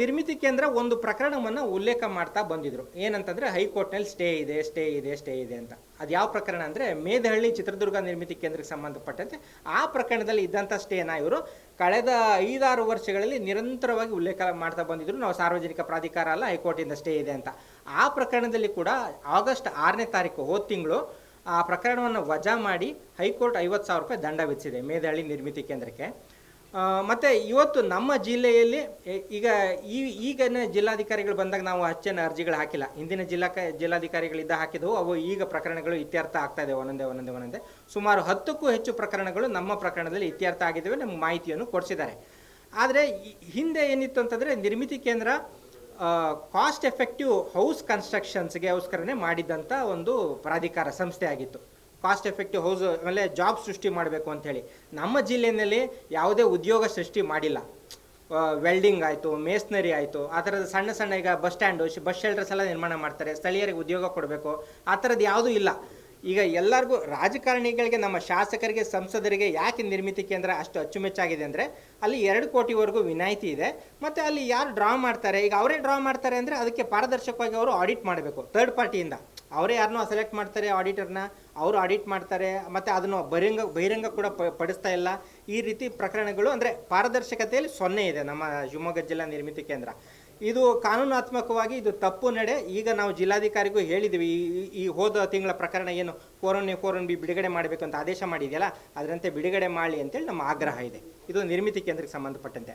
ನಿರ್ಮಿತಿ ಕೇಂದ್ರ ಒಂದು ಪ್ರಕರಣವನ್ನು ಉಲ್ಲೇಖ ಮಾಡ್ತಾ ಬಂದಿದ್ರು. ಏನಂತಂದ್ರೆ ಹೈಕೋರ್ಟ್ನಲ್ಲಿ ಸ್ಟೇ ಇದೆ ಸ್ಟೇ ಇದೆ ಸ್ಟೇ ಇದೆ ಅಂತ. ಅದು ಯಾವ ಪ್ರಕರಣ ಅಂದ್ರೆ ಮೇದಹಳ್ಳಿ ಚಿತ್ರದುರ್ಗ ನಿರ್ಮಿತಿ ಕೇಂದ್ರಕ್ಕೆ ಸಂಬಂಧಪಟ್ಟಂತೆ ಆ ಪ್ರಕರಣದಲ್ಲಿ ಇದ್ದಂಥ ಸ್ಟೇನ ಇವರು ಕಳೆದ ಐದಾರು ವರ್ಷಗಳಲ್ಲಿ ನಿರಂತರವಾಗಿ ಉಲ್ಲೇಖ ಮಾಡ್ತಾ ಬಂದಿದ್ರು. ನಾವು ಸಾರ್ವಜನಿಕ ಪ್ರಾಧಿಕಾರ ಅಲ್ಲ, ಹೈಕೋರ್ಟಿಂದ ಸ್ಟೇ ಇದೆ ಅಂತ. ಆ ಪ್ರಕರಣದಲ್ಲಿ ಕೂಡ ಆಗಸ್ಟ್ ಆರನೇ ತಾರೀಕು ಹೋದ ತಿಂಗಳು ಆ ಪ್ರಕರಣವನ್ನು ವಜಾ ಮಾಡಿ ಹೈಕೋರ್ಟ್ ಐವತ್ತು ಸಾವಿರ ರೂಪಾಯಿ ದಂಡ ವಿಧಿಸಿದೆ ಮೇದಹಳ್ಳಿ ನಿರ್ಮಿತಿ ಕೇಂದ್ರಕ್ಕೆ. ಮತ್ತೆ ಇವತ್ತು ನಮ್ಮ ಜಿಲ್ಲೆಯಲ್ಲಿ ಈಗ ಈ, ಈಗಿನ ಜಿಲ್ಲಾಧಿಕಾರಿಗಳು ಬಂದಾಗ ನಾವು ಹೆಚ್ಚಿನ ಅರ್ಜಿಗಳು ಹಾಕಿಲ್ಲ. ಹಿಂದಿನ ಜಿಲ್ಲಾ ಜಿಲ್ಲಾಧಿಕಾರಿಗಳಿದ್ದ ಹಾಕಿದವು. ಅವು ಈಗ ಪ್ರಕರಣಗಳು ಇತ್ಯರ್ಥ ಆಗ್ತಾ ಇದೆ ಒಂದೊಂದೇ ಒಂದೊಂದೇ ಒಂದೊಂದೇ. ಸುಮಾರು ಹತ್ತಕ್ಕೂ ಹೆಚ್ಚು ಪ್ರಕರಣಗಳು ನಮ್ಮ ಪ್ರಕರಣದಲ್ಲಿ ಇತ್ಯರ್ಥ ಆಗಿದ್ದಾವೆ ನಮ್ಗೆ ಮಾಹಿತಿಯನ್ನು ಕೊಡಿಸಿದ್ದಾರೆ. ಆದರೆ ಹಿಂದೆ ಏನಿತ್ತು ಅಂತಂದರೆ ನಿರ್ಮಿತಿ ಕೇಂದ್ರ ಕಾಸ್ಟ್ ಎಫೆಕ್ಟಿವ್ ಹೌಸ್ ಕನ್ಸ್ಟ್ರಕ್ಷನ್ಸ್ಗೆ ಅವಸ್ಕರನೇ ಮಾಡಿದ್ದಂಥ ಒಂದು ಪ್ರಾಧಿಕಾರ ಸಂಸ್ಥೆ ಆಗಿತ್ತು. ಕಾಸ್ಟ್ ಎಫೆಕ್ಟಿವ್ ಹೌಸ್ ಆಮೇಲೆ ಜಾಬ್ ಸೃಷ್ಟಿ ಮಾಡಬೇಕು ಅಂಥೇಳಿ ನಮ್ಮ ಜಿಲ್ಲೆಯಲ್ಲಿ ಯಾವುದೇ ಉದ್ಯೋಗ ಸೃಷ್ಟಿ ಮಾಡಿಲ್ಲ. ವೆಲ್ಡಿಂಗ್ ಆಯಿತು ಮೇಸ್ನರಿ ಆಯಿತು, ಆ ಥರದ ಸಣ್ಣ ಸಣ್ಣ ಈಗ ಬಸ್ ಸ್ಟ್ಯಾಂಡು ಬಸ್ ಶೆಲ್ಟರ್ಸ್ ಎಲ್ಲ ನಿರ್ಮಾಣ ಮಾಡ್ತಾರೆ. ಸ್ಥಳೀಯರಿಗೆ ಉದ್ಯೋಗ ಕೊಡಬೇಕು. ಆ ಥರದ್ದು ಯಾವುದೂ ಇಲ್ಲ. ಈಗ ಎಲ್ಲರಿಗೂ ರಾಜಕಾರಣಿಗಳಿಗೆ, ನಮ್ಮ ಶಾಸಕರಿಗೆ, ಸಂಸದರಿಗೆ ಯಾಕೆ ನಿರ್ಮಿತಿ ಕೇಂದ್ರ ಅಷ್ಟು ಅಚ್ಚುಮೆಚ್ಚಾಗಿದೆ ಅಂದರೆ, ಅಲ್ಲಿ ಎರಡು ಕೋಟಿವರೆಗೂ ವಿನಾಯಿತಿ ಇದೆ. ಮತ್ತು ಅಲ್ಲಿ ಯಾರು ಡ್ರಾ ಮಾಡ್ತಾರೆ? ಈಗ ಅವರೇ ಡ್ರಾ ಮಾಡ್ತಾರೆ ಅಂದರೆ ಅದಕ್ಕೆ ಪಾರದರ್ಶಕವಾಗಿ ಅವರು ಆಡಿಟ್ ಮಾಡಬೇಕು ಥರ್ಡ್ ಪಾರ್ಟಿಯಿಂದ ಅವರೇ ಯಾರನ್ನೂ ಸೆಲೆಕ್ಟ್ ಮಾಡ್ತಾರೆ ಆಡಿಟರ್ನ ಅವರು ಆಡಿಟ್ ಮಾಡ್ತಾರೆ, ಮತ್ತು ಅದನ್ನು ಬಹಿರಂಗ ಬಹಿರಂಗ ಕೂಡ ಪಡಿಸ್ತಾ ಇಲ್ಲ. ಈ ರೀತಿ ಪ್ರಕರಣಗಳು ಅಂದರೆ ಪಾರದರ್ಶಕತೆಯಲ್ಲಿ ಸೊನ್ನೆ ಇದೆ ನಮ್ಮ ಶಿವಮೊಗ್ಗ ಜಿಲ್ಲಾ ನಿರ್ಮಿತಿ ಕೇಂದ್ರ. ಇದು ಕಾನೂನಾತ್ಮಕವಾಗಿ ಇದು ತಪ್ಪು ನಡೆ. ಈಗ ನಾವು ಜಿಲ್ಲಾಧಿಕಾರಿಗೂ ಹೇಳಿದ್ದೀವಿ ಈ ಹೋದ ತಿಂಗಳ ಪ್ರಕರಣ ಏನು? Four one A four one B ಬಿಡುಗಡೆ ಮಾಡಬೇಕು ಅಂತ ಆದೇಶ ಮಾಡಿದೆಯಲ್ಲ, ಅದರಂತೆ ಬಿಡುಗಡೆ ಮಾಡಲಿ ಅಂತೇಳಿ ನಮ್ಮ ಆಗ್ರಹ ಇದೆ. ಇದು ನಿರ್ಮಿತಿ ಕೇಂದ್ರಕ್ಕೆ ಸಂಬಂಧಪಟ್ಟಂತೆ.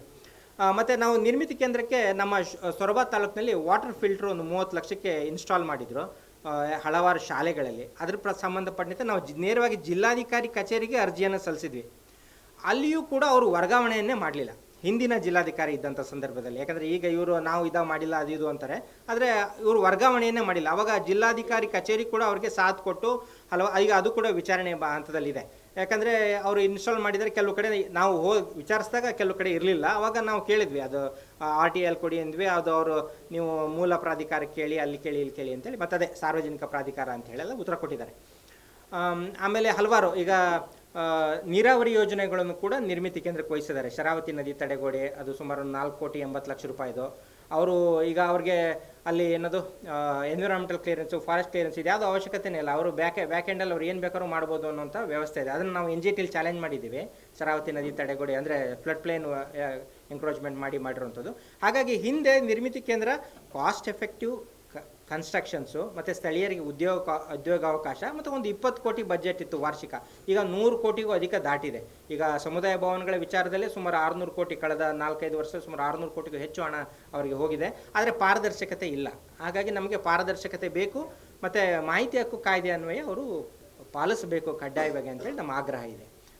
ಮತ್ತು ನಾವು ನಿರ್ಮಿತಿ ಕೇಂದ್ರಕ್ಕೆ ನಮ್ಮ ಸೊರಬ ತಾಲೂಕಿನಲ್ಲಿ ವಾಟರ್ ಫಿಲ್ಟ್ರ್ ಒಂದು ಮೂವತ್ತು ಲಕ್ಷಕ್ಕೆ ಇನ್ಸ್ಟಾಲ್ ಮಾಡಿದ್ರು. ಹಲವಾರು ಶಾಲೆಗಳಲ್ಲಿ. ಅದ್ರ ಪ್ರ, ಸಂಬಂಧಪಟ್ಟಂತೆ ನಾವು ನೇರವಾಗಿ ಜಿಲ್ಲಾಧಿಕಾರಿ ಕಚೇರಿಗೆ ಅರ್ಜಿಯನ್ನು ಸಲ್ಲಿಸಿದ್ವಿ. ಅಲ್ಲಿಯೂ ಕೂಡ ಅವರು ವರ್ಗಾವಣೆಯನ್ನೇ ಮಾಡಲಿಲ್ಲ. ಹಿಂದಿನ ಜಿಲ್ಲಾಧಿಕಾರಿ ಇದ್ದಂಥ ಸಂದರ್ಭದಲ್ಲಿ. ಯಾಕಂದರೆ ಈಗ ಇವರು ನಾವು ಇದಾಗ ಮಾಡಿಲ್ಲ, ಅದು ಇದು ಅಂತಾರೆ. ಆದರೆ ಇವರು ವರ್ಗಾವಣೆಯನ್ನೇ ಮಾಡಿಲ್ಲ. ಅವಾಗ ಜಿಲ್ಲಾಧಿಕಾರಿ ಕಚೇರಿ ಕೂಡ ಅವ್ರಿಗೆ ಸಾಥ್ ಕೊಟ್ಟು, ಹಲವು, ಈಗ ಅದು ಕೂಡ ವಿಚಾರಣೆ ಹಂತದಲ್ಲಿದೆ. ಯಾಕಂದರೆ ಅವರು ಇನ್ಸ್ಟಾಲ್ ಮಾಡಿದರೆ ಕೆಲವು ಕಡೆ ನಾವು ಹೋಗಿ ವಿಚಾರಿಸಿದಾಗ ಕೆಲವು ಕಡೆ ಇರಲಿಲ್ಲ. ಅವಾಗ ನಾವು ಕೇಳಿದ್ವಿ ಅದು ಆರ್ ಟಿ ಎಲ್ ಕೊಡಿ ಅಂದ್ವಿ ಅದು ಅವರು ನೀವು ಮೂಲ ಪ್ರಾಧಿಕಾರ ಕೇಳಿ ಅಲ್ಲಿ ಕೇಳಿ ಇಲ್ಲಿ ಕೇಳಿ ಅಂತೇಳಿ ಮತ್ತೆ ಅದೇ ಸಾರ್ವಜನಿಕ ಪ್ರಾಧಿಕಾರ ಅಂತ ಹೇಳಿ ಉತ್ತರ ಕೊಟ್ಟಿದ್ದಾರೆ. ಆಮ್, ಆಮೇಲೆ ಹಲವಾರು ಈಗ ನೀರಾವರಿ ಯೋಜನೆಗಳನ್ನು ಕೂಡ ನಿರ್ಮಿತಿ ಕೇಂದ್ರಕ್ಕೆ ವಹಿಸಿದ್ದಾರೆ. ಶರಾವತಿ ನದಿ ತಡೆಗೋಡೆ ಅದು ಸುಮಾರು ನಾಲ್ಕು ಕೋಟಿ ಎಂಬತ್ತು ಲಕ್ಷ ರೂಪಾಯಿದು. ಅವರು ಈಗ ಅವ್ರಿಗೆ ಅಲ್ಲಿ ಏನದು ಎನ್ವಿರಾನ್ಮೆಂಟಲ್ ಕ್ಲಿಯರೆನ್ಸು ಫಾರೆಸ್ಟ್ ಕ್ಲಿಯರೆನ್ಸ್ ಇದು. ಯಾವುದೋ ಅವಶ್ಯಕತೆನೇ ಇಲ್ಲ. ಅವರು ಬ್ಯಾಕ್ ಬ್ಯಾಕ್ ಎಂಡಲ್ಲಿ ಅವ್ರು ಏನು ಬೇಕಾದ್ರೂ ಮಾಡ್ಬೋದು ಅನ್ನೋಂಥ ವ್ಯವಸ್ಥೆ ಇದೆ. ಅದನ್ನು ನಾವು ಎನ್ ಜಿ ಟಿಲಿ ಚಾಲೆಂಜ್ ಮಾಡಿದ್ದೀವಿ. ಶರಾವತಿ ನದಿ ತಡೆಗೋಡೆ ಅಂದರೆ ಫ್ಲಡ್ ಪ್ಲೇನ್ ಎಂಕ್ರೋಚ್ಮೆಂಟ್ ಮಾಡಿ ಮಾಡಿರುವಂಥದ್ದು. ಹಾಗಾಗಿ ಹಿಂದೆ ನಿರ್ಮಿತಿ ಕೇಂದ್ರ ಕಾಸ್ಟ್ ಎಫೆಕ್ಟಿವ್ ಕನ್ಸ್ಟ್ರಕ್ಷನ್ಸು ಮತ್ತು ಸ್ಥಳೀಯರಿಗೆ ಉದ್ಯೋಗ, ಉದ್ಯೋಗಾವಕಾಶ, ಮತ್ತು ಒಂದು ಇಪ್ಪತ್ತು ಕೋಟಿ ಬಜೆಟ್ ಇತ್ತು ವಾರ್ಷಿಕ. ಈಗ ನೂರು ಕೋಟಿಗೂ ಅಧಿಕ ದಾಟಿದೆ. ಈಗ ಸಮುದಾಯ ಭವನಗಳ ವಿಚಾರದಲ್ಲಿ ಸುಮಾರು ಆರುನೂರು ಕೋಟಿ ಕಳೆದ ನಾಲ್ಕೈದು ವರ್ಷ ಸುಮಾರು ಆರುನೂರು ಕೋಟಿಗೂ ಹೆಚ್ಚು ಹಣ ಅವರಿಗೆ ಹೋಗಿದೆ. ಆದರೆ ಪಾರದರ್ಶಕತೆ ಇಲ್ಲ. ಹಾಗಾಗಿ ನಮಗೆ ಪಾರದರ್ಶಕತೆ ಬೇಕು, ಮತ್ತು ಮಾಹಿತಿ ಹಕ್ಕು ಕಾಯ್ದೆ ಅನ್ವಯ ಅವರು ಪಾಲಿಸಬೇಕು ಕಡ್ಡಾಯವಾಗಿ ಅಂತೇಳಿ ನಮ್ಮ ಆಗ್ರಹ ಇದೆ.